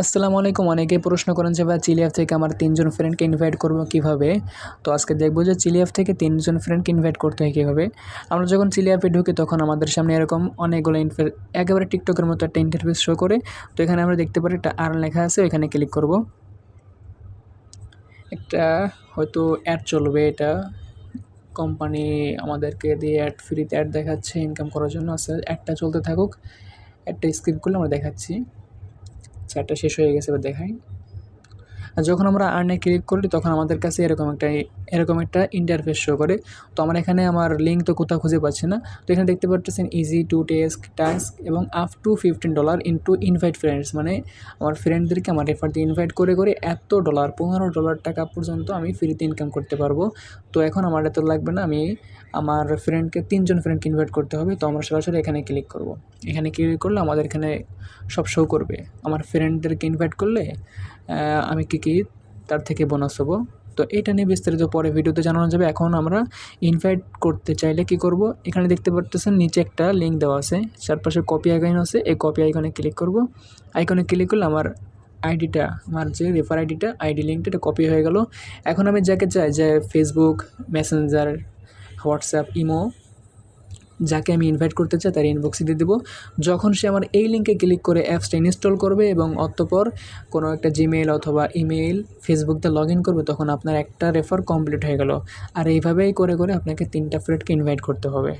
আসসালামু আলাইকুম। অনেকেই প্রশ্ন করেন যে ভাই চিলি অ্যাপ থেকে আমার তিনজন ফ্রেন্ডকে ইনভাইট করব কীভাবে? তো আজকে দেখব যে চিলি অ্যাপ থেকে তিনজন ফ্রেন্ডকে ইনভাইট করতে হয় কীভাবে। আমরা যখন চিলি ঢুকি, তখন আমাদের সামনে এরকম অনেকগুলো ইনফে একেবারে টিকটকের মতো একটা ইন্টারফেস শো করে। তো এখানে আমরা দেখতে পারি, একটা আর লেখা আছে এখানে ক্লিক করব। একটা হয়তো অ্যাড চলবে এটা। কোম্পানি আমাদেরকে দিয়ে অ্যাড ফ্রিতে অ্যাড দেখাচ্ছে ইনকাম করার জন্য। আচ্ছা অ্যাডটা চলতে থাকুক। একটা স্কিপ করলে আমরা দেখাচ্ছি। চ্যাটটা শেষ হয়ে গেছে এবার দেখাই। আর যখন আমরা আর্নে ক্লিক করি, তখন আমাদের কাছে এরকম একটা এরকম একটা ইন্টারফেস শো করে। তো আমার এখানে আমার লিঙ্ক তো কোথাও খুঁজে পাচ্ছি না। তো এখানে দেখতে পাচ্ছেন ইজি টু টেস্ক টাস্ক এবং up to fifteen dollar into invite friends মানে আমার ফ্রেন্ডদেরকে আমার রেফার দিয়ে ইনভাইট করে করে এত ডলার পনেরো ডলার টাকা পর্যন্ত আমি ফ্রিতে ইনকাম করতে পারব। তো এখন আমার এত লাগবে না, আমি আমার ফ্রেন্ডকে তিনজন ফ্রেন্ডকে ইনভাইট করতে হবে। তো আমরা সরাসরি এখানে ক্লিক করব। এখানে ক্লিক করলে আমাদের এখানে সব শো করবে। আমার ফ্রেন্ডদেরকে ইনভাইট করলে আমি কী কী তার থেকে বোনাস হব। তো এটা নিয়ে বিস্তারিত পরে ভিডিওতে জানানো যাবে। এখন আমরা ইনভাইট করতে চাইলে কি করব? এখানে দেখতে পারতেছেন, নিচে একটা লিঙ্ক দেওয়া আছে। চারপাশে কপি আইকন আছে। এই কপি আইকনে ক্লিক করব। আইকনে ক্লিক করলে আমার আইডিটা আমার যে রেফার আইডিটা আইডি লিঙ্কটা এটা কপি হয়ে গেল। এখন আমি যাকে চাই, যে ফেসবুক মেসেঞ্জার হোয়াটসঅ্যাপ ইমো যাকে আমি ইনভাইট করতে চাই তার ইনবক্সে দিয়ে দেবো। যখন সে আমার এই লিঙ্কে ক্লিক করে অ্যাপসটা ইনস্টল করবে এবং অতপর কোনো একটা জিমেইল অথবা ইমেইল ফেসবুকতে লগ ইন করবে, তখন আপনার একটা রেফার কমপ্লিট হয়ে গেল। আর এইভাবেই করে করে আপনাকে তিনটা ফ্রেন্ডকে ইনভাইট করতে হবে।